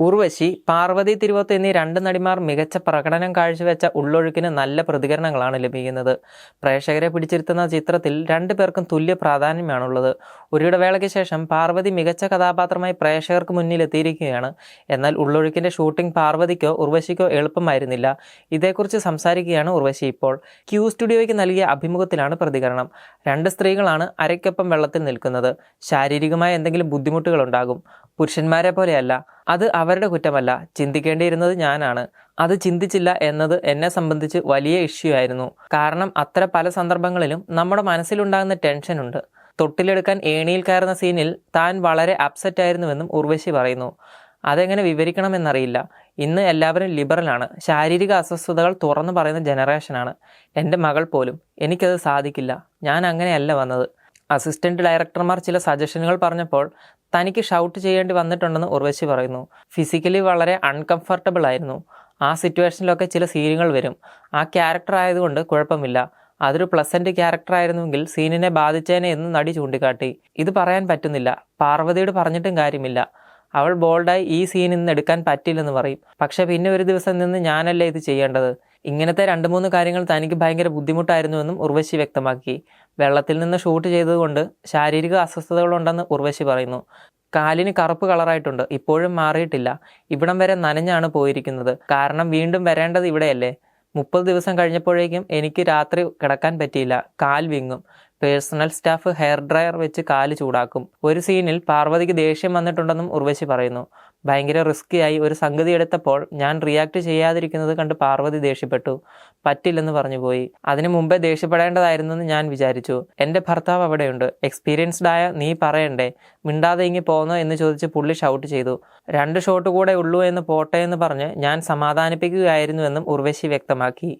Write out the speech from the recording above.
ഉർവശി പാർവതി തിരുവത്ത് എന്നീ രണ്ട് നടിമാർ മികച്ച പ്രകടനം കാഴ്ചവെച്ച ഉള്ളൊഴുക്കിന് നല്ല പ്രതികരണങ്ങളാണ് ലഭിക്കുന്നത്. പ്രേക്ഷകരെ പിടിച്ചിരുത്തുന്ന ചിത്രത്തിൽ രണ്ടു പേർക്കും തുല്യ പ്രാധാന്യമാണുള്ളത്. ഒരിടവേളയ്ക്ക് ശേഷം പാർവതി മികച്ച കഥാപാത്രമായി പ്രേക്ഷകർക്ക് മുന്നിലെത്തിയിരിക്കുകയാണ്. എന്നാൽ ഉള്ളൊഴുക്കിന്റെ ഷൂട്ടിംഗ് പാർവതിക്കോ ഉർവശിക്കോ എളുപ്പമായിരുന്നില്ല. ഇതേക്കുറിച്ച് സംസാരിക്കുകയാണ് ഉർവശി ഇപ്പോൾ. ക്യൂ സ്റ്റുഡിയോയ്ക്ക് നൽകിയ അഭിമുഖത്തിലാണ് പ്രതികരണം. രണ്ട് സ്ത്രീകളാണ് അരയ്ക്കൊപ്പം വെള്ളത്തിൽ നിൽക്കുന്നത്. ശാരീരികമായ എന്തെങ്കിലും ബുദ്ധിമുട്ടുകളുണ്ടാകും. പുരുഷന്മാരെ പോലെയല്ല. അത് അവരുടെ കുറ്റമല്ല. ചിന്തിക്കേണ്ടിയിരുന്നത് ഞാനാണ്. അത് ചിന്തിച്ചില്ല എന്നത് എന്നെ സംബന്ധിച്ച് വലിയ ഇഷ്യൂ ആയിരുന്നു. കാരണം അത്ര പല സന്ദർഭങ്ങളിലും നമ്മുടെ മനസ്സിലുണ്ടാകുന്ന ടെൻഷനുണ്ട് തൊട്ടിലെടുക്കാൻ ഏണിയിൽ കയറുന്ന സീനിൽ താൻ വളരെ അപ്സെറ്റ് ആയിരുന്നുവെന്നും ഉർവശി പറയുന്നു. അതെങ്ങനെ വിവരിക്കണമെന്നറിയില്ല. ഇന്ന് എല്ലാവരും ലിബറലാണ് ശാരീരിക അസ്വസ്ഥതകൾ തുറന്നു പറയുന്ന ജനറേഷനാണ് എന്റെ മകൾ പോലും എനിക്കത് സാധിക്കില്ല. ഞാൻ അങ്ങനെയല്ല വന്നത്. അസിസ്റ്റന്റ് ഡയറക്ടർമാർ ചില സജഷനുകൾ പറഞ്ഞപ്പോൾ തനിക്ക് ഷൗട്ട് ചെയ്യേണ്ടി വന്നിട്ടുണ്ടെന്ന് ഉർവശി പറയുന്നു. ഫിസിക്കലി വളരെ അൺകംഫർട്ടബിൾ ആയിരുന്നു. ആ സിറ്റുവേഷനിലൊക്കെ ചില സീനുകൾ വരും. ആ ക്യാരക്ടർ ആയതുകൊണ്ട് കുഴപ്പമില്ല. അതൊരു പ്ലസന്റ് ക്യാരക്ടർ ആയിരുന്നുവെങ്കിൽ സീനിനെ ബാധിച്ചേനെ എന്ന് നടി ചൂണ്ടിക്കാട്ടി. ഇത് പറയാൻ പറ്റുന്നില്ല. പാർവതിയോട് പറഞ്ഞിട്ടും കാര്യമില്ല. അവൾ ബോൾഡായി ഈ സീനിൽ നിന്ന് എടുക്കാൻ പറ്റില്ലെന്ന് പറയും. പക്ഷേ പിന്നെ ഒരു ദിവസം നിന്ന് ഞാനല്ലേ ഇത് ചെയ്യേണ്ടത്? ഇങ്ങനത്തെ രണ്ട് മൂന്ന് കാര്യങ്ങൾ തനിക്ക് ഭയങ്കര ബുദ്ധിമുട്ടായിരുന്നുവെന്നും ഉർവശി വ്യക്തമാക്കി. വെള്ളത്തിൽ നിന്ന് ഷൂട്ട് ചെയ്തതുകൊണ്ട് ശാരീരിക അസ്വസ്ഥതകളുണ്ടെന്ന് ഉർവശി പറയുന്നു. കാലിന് കറുപ്പ് കളറായിട്ടുണ്ട്. ഇപ്പോഴും മാറിയിട്ടില്ല. ഇവിടം വരെ നനഞ്ഞാണ് പോയിരിക്കുന്നത്. കാരണം വീണ്ടും വരേണ്ടത് ഇവിടെയല്ലേ? മുപ്പത് ദിവസം കഴിഞ്ഞപ്പോഴേക്കും എനിക്ക് രാത്രി കിടക്കാൻ പറ്റിയില്ല. കാൽ വിങ്ങും. പേഴ്സണൽ സ്റ്റാഫ് ഹെയർ ഡ്രയർ വെച്ച് കാൽ ചൂടാക്കും. ഒരു സീനിൽ പാർവതിക്ക് ദേഷ്യം വന്നിട്ടുണ്ടെന്നും ഉർവശി പറയുന്നു. ഭയങ്കര റിസ്ക്കിയായി ഒരു സംഗതി എടുത്തപ്പോൾ ഞാൻ റിയാക്ട് ചെയ്യാതിരിക്കുന്നത് കണ്ട് പാർവതി ദേഷ്യപ്പെട്ടു. പറ്റില്ലെന്ന് പറഞ്ഞു പോയി. അതിനു മുമ്പേ ദേഷ്യപ്പെടേണ്ടതായിരുന്നെന്ന് ഞാൻ വിചാരിച്ചു. എന്റെ ഭർത്താവ് അവിടെയുണ്ട്. എക്സ്പീരിയൻസ്ഡ് ആയ നീ പറയണ്ടേ? മിണ്ടാതെ ഇങ്ങി പോന്നോ എന്ന് ചോദിച്ച് പുള്ളി ഷൗട്ട് ചെയ്തു. രണ്ട് ഷോട്ട് കൂടെ ഉള്ളൂ എന്ന് പോട്ടെ എന്ന് പറഞ്ഞ് ഞാൻ സമാധാനിപ്പിക്കുകയായിരുന്നുവെന്നും ഉർവശി വ്യക്തമാക്കി.